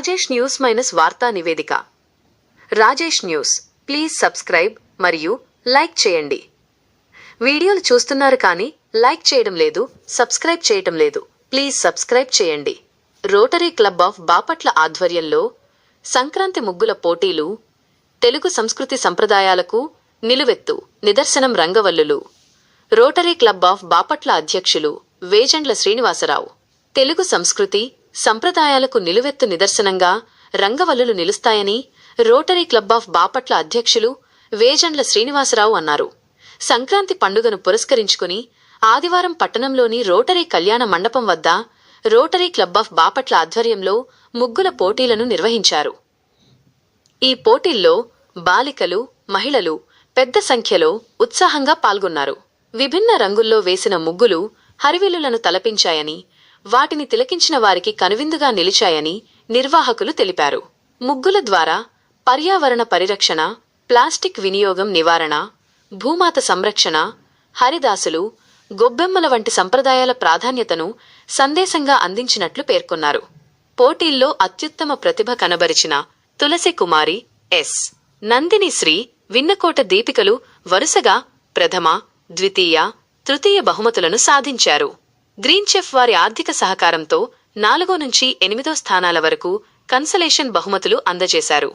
Rajesh news minus వార్తా నివేదిక. Rajesh news please subscribe మరియు లైక్ చేయండి. వీడియోలు చూస్తున్నారు కానీ లైక్ చేయడం లేదు సబ్స్క్రైబ్ చేయటం లేదు ప్లీజ్ సబ్స్క్రైబ్ చేయండి. రోటరీ క్లబ్ ఆఫ్ బాపట్ల ఆధ్వర్యంలో సంక్రాంతి ముగ్గుల పోటీలు తెలుగు సంస్కృతి సంప్రదాయాలకు నిలువెత్తు నిదర్శనం రంగవల్లులు. రోటరీ క్లబ్ ఆఫ్ బాపట్ల అధ్యక్షులు వేజండ్ల శ్రీనివాసరావు. తెలుగు సంస్కృతి సంప్రదాయాలకు నిలువెత్తు నిదర్శనంగా రంగవల్లులు నిలుస్తాయని రోటరీ క్లబ్ ఆఫ్ బాపట్ల అధ్యక్షులు వేజండ్ల శ్రీనివాసరావు అన్నారు. సంక్రాంతి పండుగను పురస్కరించుకుని ఆదివారం పట్టణంలోని రోటరీ కళ్యాణ మండపం వద్ద రోటరీ క్లబ్ ఆఫ్ బాపట్ల ఆధ్వర్యంలో ముగ్గుల పోటీలను నిర్వహించారు. ఈ పోటీల్లో బాలికలు మహిళలు పెద్ద సంఖ్యలో ఉత్సాహంగా పాల్గొన్నారు. విభిన్న రంగుల్లో వేసిన ముగ్గులు హరివిల్లులను తలపించాయని వాటిని తిలకించిన వారికి కనువిందుగా నిలిచాయని నిర్వాహకులు తెలిపారు. ముగ్గుల ద్వారా పర్యావరణ పరిరక్షణ ప్లాస్టిక్ వినియోగం నివారణ భూమాత సంరక్షణ హరిదాసులు గొబ్బెమ్మల వంటి సంప్రదాయాల ప్రాధాన్యతను సందేశంగా అందించినట్లు పేర్కొన్నారు. పోటీల్లో అత్యుత్తమ ప్రతిభ కనబరిచిన తులసి కుమారి ఎస్. నందిని శ్రీ విన్నకోట దీపికలు వరుసగా ప్రథమ ద్వితీయ తృతీయ బహుమతులను సాధించారు. గ్రీన్ చెఫ్ వారి ఆర్థిక సహకారంతో నాలుగో నుంచి ఎనిమిదో స్థానాల వరకు కన్సలేషన్ బహుమతులు అందజేశారు.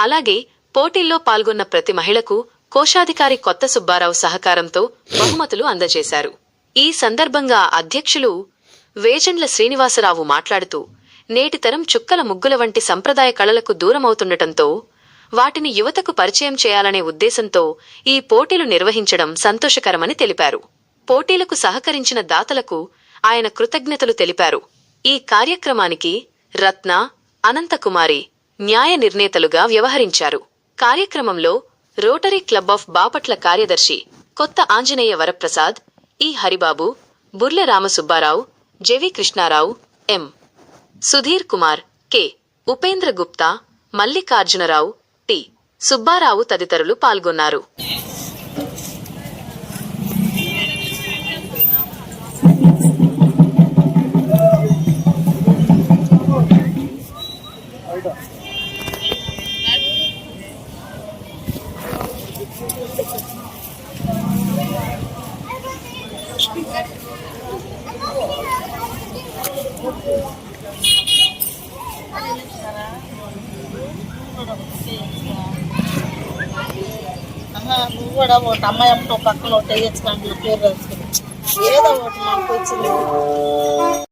అలాగే పోటీల్లో పాల్గొన్న ప్రతి మహిళకు కోశాధికారి కొత్త సుబ్బారావు సహకారంతో బహుమతులు అందజేశారు. ఈ సందర్భంగా అధ్యక్షులు వేజండ్ల శ్రీనివాసరావు మాట్లాడుతూ నేటి తరం చుక్కల ముగ్గుల వంటి సంప్రదాయ కళలకు దూరమవుతుండటంతో వాటిని యువతకు పరిచయం చేయాలనే ఉద్దేశంతో ఈ పోటీలు నిర్వహించడం సంతోషకరమని తెలిపారు. పోటీలకు సహకరించిన దాతలకు ఆయన కృతజ్ఞతలు తెలిపారు. ఈ కార్యక్రమానికి రత్న అనంతకుమారి న్యాయ నిర్ణేతలుగా వ్యవహరించారు. కార్యక్రమంలో రోటరీ క్లబ్ ఆఫ్ బాపట్ల కార్యదర్శి Kotha Anjaneya Varaprasad E Haribabu Burla Ramasubbarao JV Krishnarao M. Sudheer Kumar K. Upendra Gupta Mallikarjunarao T. Subbarao తదితరులు పాల్గొన్నారు. నువ్వు కూడా ఒకటి అమ్మాయి అమ్మతో పక్కన ఒకటి వేయచ్చు కానీ పేరు రాసుకుని ఏదో ఒకటి మనకు వచ్చింది.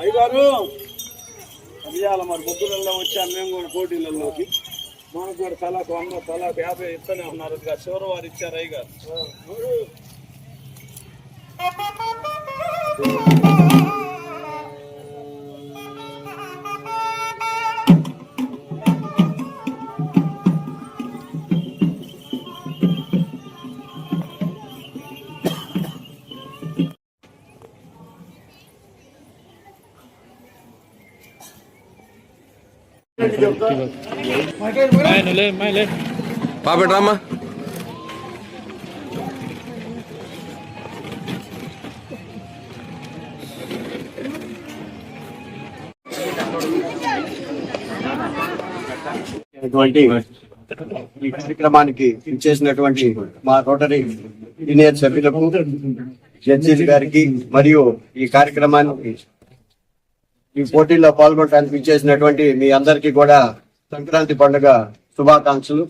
అయ్యగారు అడియాల మరి ముగ్గులలో వచ్చాను మేము కూడా పోటీలలోకి. మనకు కూడా తలకు వంద తలకు యాభై ఇస్తూనే ఉన్నారు. చివరి వారు ఇచ్చారు అయ్యగారు. పాపటి ఈ కార్యక్రమానికి చేసినటువంటి మా రోటరీ సీనియర్ సభ్యులకు జడ్జీలు గారికి మరియు ఈ కార్యక్రమానికి ఈ పోటీల్లో పాల్గొనడానికి ఇచ్చేసినటువంటి మీ అందరికీ కూడా సంక్రాంతి పండుగ శుభాకాంక్షలు.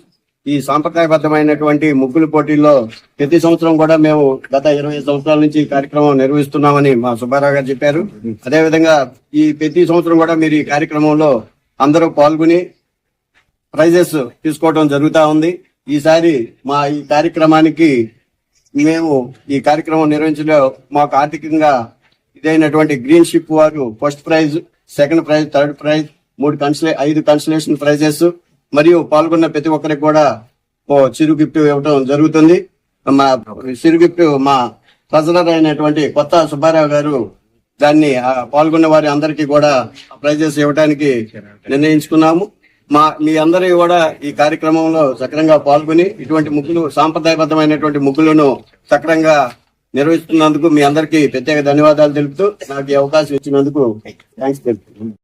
ఈ సాంప్రదాయబద్ధమైనటువంటి ముగ్గుల పోటీల్లో ప్రతి సంవత్సరం కూడా మేము గత ఇరవై సంవత్సరాల నుంచి ఈ కార్యక్రమం నిర్వహిస్తున్నామని మా సుబ్బారావు గారు చెప్పారు. అదేవిధంగా ఈ ప్రతి సంవత్సరం కూడా మీరు ఈ కార్యక్రమంలో అందరూ పాల్గొని ప్రైజెస్ తీసుకోవడం జరుగుతూ ఉంది. ఈసారి మా ఈ కార్యక్రమానికి మేము ఈ కార్యక్రమం నిర్వహించడం మాకు ఆర్థికంగా ఇదైనటువంటి గ్రీన్ షిప్ వారు first prize second prize third prize మూడు కన్సలే ఐదు కన్సలేషన్ ప్రైజెస్ మరియు పాల్గొన్న ప్రతి ఒక్కరికి కూడా ఓ చిరు గిఫ్ట్ ఇవ్వడం జరుగుతుంది. మా చిరు గిఫ్ట్ మా ట్రెజరర్ అయినటువంటి కొత్త సుబ్బారావు గారు దాన్ని పాల్గొన్న వారి అందరికీ కూడా ప్రైజెస్ ఇవ్వడానికి నిర్ణయించుకున్నాము. మా మీ అందరూ కూడా ఈ కార్యక్రమంలో సక్రంగా పాల్గొని ఇటువంటి ముగ్గులు సాంప్రదాయబద్ధమైనటువంటి ముగ్గులను సక్రంగా నిర్వహిస్తున్నందుకు మీ అందరికీ ప్రత్యేక ధన్యవాదాలు తెలుపుతూ నాకు ఈ అవకాశం ఇచ్చినందుకు థ్యాంక్స్ తెలుపుతున్నాను